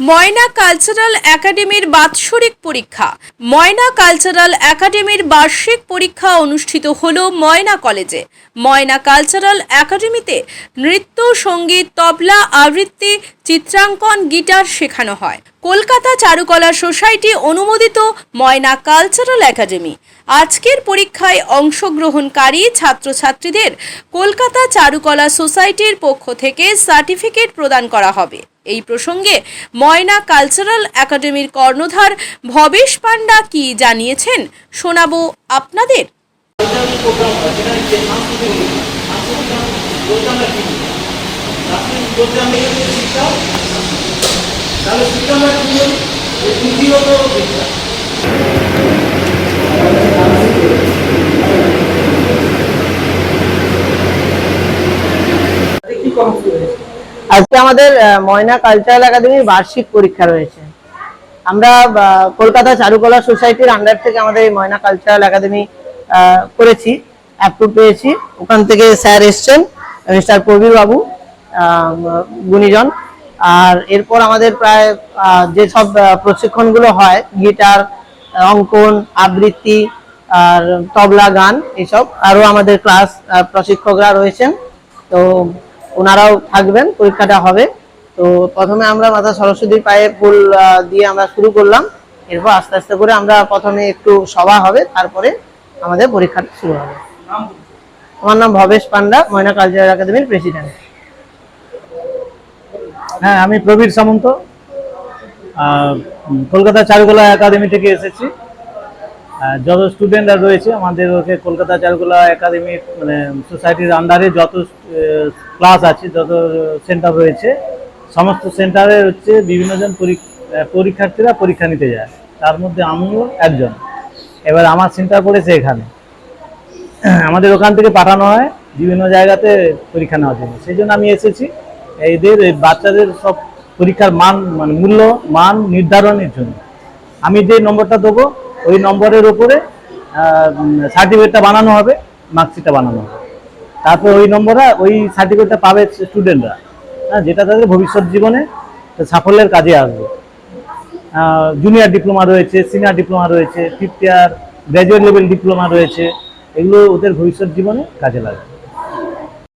ময়না cultural একাডেমির বাৎসরিক পরীক্ষা। ময়না কালচারাল একাডেমির বার্ষিক পরীক্ষা অনুষ্ঠিত হল ময়না কলেজে। ময়না কালচারাল একাডেমিতে নৃত্য, সংগীত, তবলা, আবৃত্তি চিত্রাঙ্কন গিটার শেখানো হয়। কলকাতা চারুকলা সোসাইটি অনুমোদিত ময়না কালচারাল একাডেমি। আজকের পরীক্ষায় অংশগ্রহণকারী ছাত্রছাত্রীদের কলকাতা চারুকলা সোসাইটির পক্ষ থেকে সার্টিফিকেট প্রদান করা হবে। এই প্রসঙ্গে ময়না কালচারাল একাডেমির কর্ণধার ভবেশ পান্ডা কি জানিয়েছেন শোনাবো আপনাদের। তাহলে কি আজকে আমাদের ময়না কালচারাল একাডেমির বার্ষিক পরীক্ষা রয়েছে। আমরা কলকাতা চারুকলা সোসাইটির আন্ডার থেকে আমাদের এই ময়না কালচারাল একাডেমি করেছি অ্যাপ্রুভ পেয়েছি। ওখান থেকে স্যার এসছেন মিস্টার প্রবীর বাবু গুণীজন। আর এরপর আমাদের প্রায় যেসব প্রশিক্ষণগুলো হয়, গিটার, অঙ্কন, আবৃত্তি, আর তবলা, গান এসব আরও আমাদের ক্লাস প্রশিক্ষকরা রয়েছেন। তো ওনারাও থাকবেন, পরীক্ষাটা হবে। তো প্রথমে আমরা মাতা সরস্বতীর পায়ে ফুল দিয়ে আমরা শুরু করলাম। এরপর আস্তে আস্তে করে আমরা প্রথমে একটু সভা হবে, তারপরে আমাদের পরীক্ষাটা শুরু হবে। আমার নাম ভবেশ পান্ডা, ময়না কালচারাল একাডেমির প্রেসিডেন্ট। হ্যাঁ আমি প্রবীর সামন্ত। কলকাতা চারুকলা একাডেমি থেকে এসেছি। যত স্টুডেন্টরা রয়েছে, আমাদের ওকে কলকাতা চারুকলা একাডেমির মানে সোসাইটির আন্ডারে যত ক্লাস আছে, যত সেন্টার রয়েছে, সমস্ত সেন্টারে হচ্ছে বিভিন্নজন পরীক্ষার্থীরা পরীক্ষা নিতে যায়। তার মধ্যে আমিও একজন। এবার আমার সেন্টার পড়েছে এখানে। আমাদের ওখান থেকে পাঠানো হয়, বিভিন্ন জায়গাতে পরীক্ষা নেওয়ার জন্য। সেই জন্য আমি এসেছি। এদের বাচ্চাদের সব পরীক্ষার মান মানে মূল্য, মান নির্ধারণের জন্য। আমি যে নম্বরটা দেবো, ওই নম্বরের উপরে সার্টিফিকেটটা বানানো হবে মার্কশিটটা বানানো হবে। তারপর ওই নম্বরে, ওই সার্টিফিকেটটা পাবে স্টুডেন্টরা হ্যাঁ যেটা তাদের ভবিষ্যৎ জীবনে সাফল্যের কাজে আসবে। জুনিয়র ডিপ্লোমা রয়েছে সিনিয়র ডিপ্লোমা রয়েছে fifth year graduate level diploma রয়েছে। এগুলো ওদের ভবিষ্যৎ জীবনে কাজে লাগবে।